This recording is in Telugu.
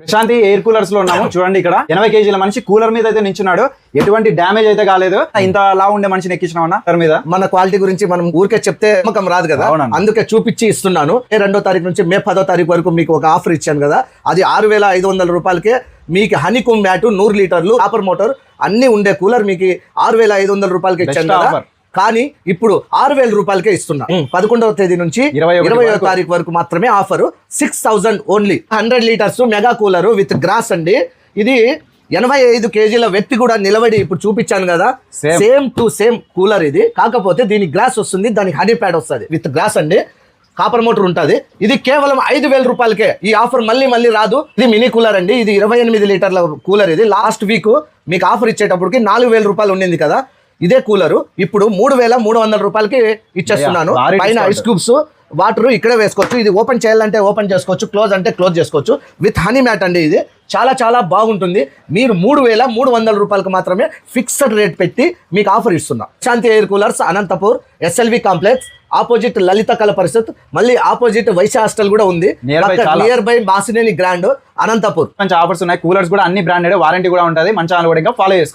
ప్రశాంతి ఎయిర్ కూలర్స్లో ఉన్నాము. చూడండి ఇక్కడ. ఎనభై కేజీల మనిషి కూలర్ మీద అయితే నించున్నాడు. ఎటువంటి డ్యామేజ్ అయితే కాలేదు. ఇంత లా ఉండే మనిషిని ఎక్కించినామన్నా కూలర్ మీద. మన క్వాలిటీ గురించి మనం ఊరికే చెప్తే నమ్మకం రాదు కదా. అందుకే చూపించి ఇస్తున్నాను. రెండో తారీఖు నుంచి మే పదో తారీఖు వరకు మీకు ఒక ఆఫర్ ఇచ్చాను కదా. అది ఆరు వేల ఐదు వందల రూపాయలకే మీకు హనీకుమ్ మ్యాట్ నూరు లీటర్లు కాపర్ మోటార్ అన్ని ఉండే కూలర్ మీకు ఆరు వేల ఐదు వందల రూపాయలకి ఇచ్చాను కదా. కానీ ఇప్పుడు ఆరు వేల రూపాయలకే ఇస్తున్నా. పదకొండవ తేదీ నుంచి ఇరవై. తారీఖు వరకు మాత్రమే offer. Six thousand only. Hundred litres mega cooler with grass అండి. ఇది ఎనభై ఐదు కేజీల వ్యక్తి కూడా నిలబడి ఇప్పుడు చూపించాను కదా. సేమ్ టు సేమ్ కూలర్ ఇది. కాకపోతే దీనికి గ్లాస్ వస్తుంది దానికి హనీ ప్యాడ్ వస్తుంది. విత్ గ్లాస్ అండి. కాపర్ మోటార్ ఉంటుంది. ఇది కేవలం ఐదు వేల రూపాయలకే. ఈ ఆఫర్ మళ్ళీ మళ్ళీ రాదు. ఇది మినీ కూలర్ అండి. ఇది ఇరవై ఎనిమిది లీటర్ల కూలర్ ఇది. లాస్ట్ వీక్ మీకు ఆఫర్ ఇచ్చేటప్పటికి నాలుగు వేల రూపాయలు ఉండింది కదా. ఇదే కూలరు. ఇప్పుడు మూడు వేల మూడు వందల రూపాయలకి ఇచ్చేస్తున్నాను. పైన. ఐస్ క్యూబ్స్ వాటర్ ఇక్కడే వేసుకోవచ్చు. ఇది ఓపెన్ చేయాలంటే ఓపెన్ చేసుకోవచ్చు క్లోజ్ అంటే క్లోజ్ చేసుకోవచ్చు. విత్ హనీ మ్యాట్ అండి ఇది. చాలా చాలా బాగుంటుంది. మీరు మూడు వేల మూడు వందల రూపాయలకు మాత్రమే ఫిక్స్డ్ రేట్ పెట్టి మీకు ఆఫర్ ఇస్తున్నా. Shanti air coolers Anantapur SLV complex opposite Lalitha Kala Parishath మళ్ళీ ఆపోజిట్ వైశ్య హాస్టల్ కూడా ఉంది. Nearby Basineni Grand Anantapur. మంచి ఆఫర్స్ ఉన్నాయి. కూలర్స్ కూడా అన్ని బ్రాండెడ్ వారంటీ కూడా ఉంటుంది. మంచి కూడా ఇంకా ఫాలో చేసుకోండి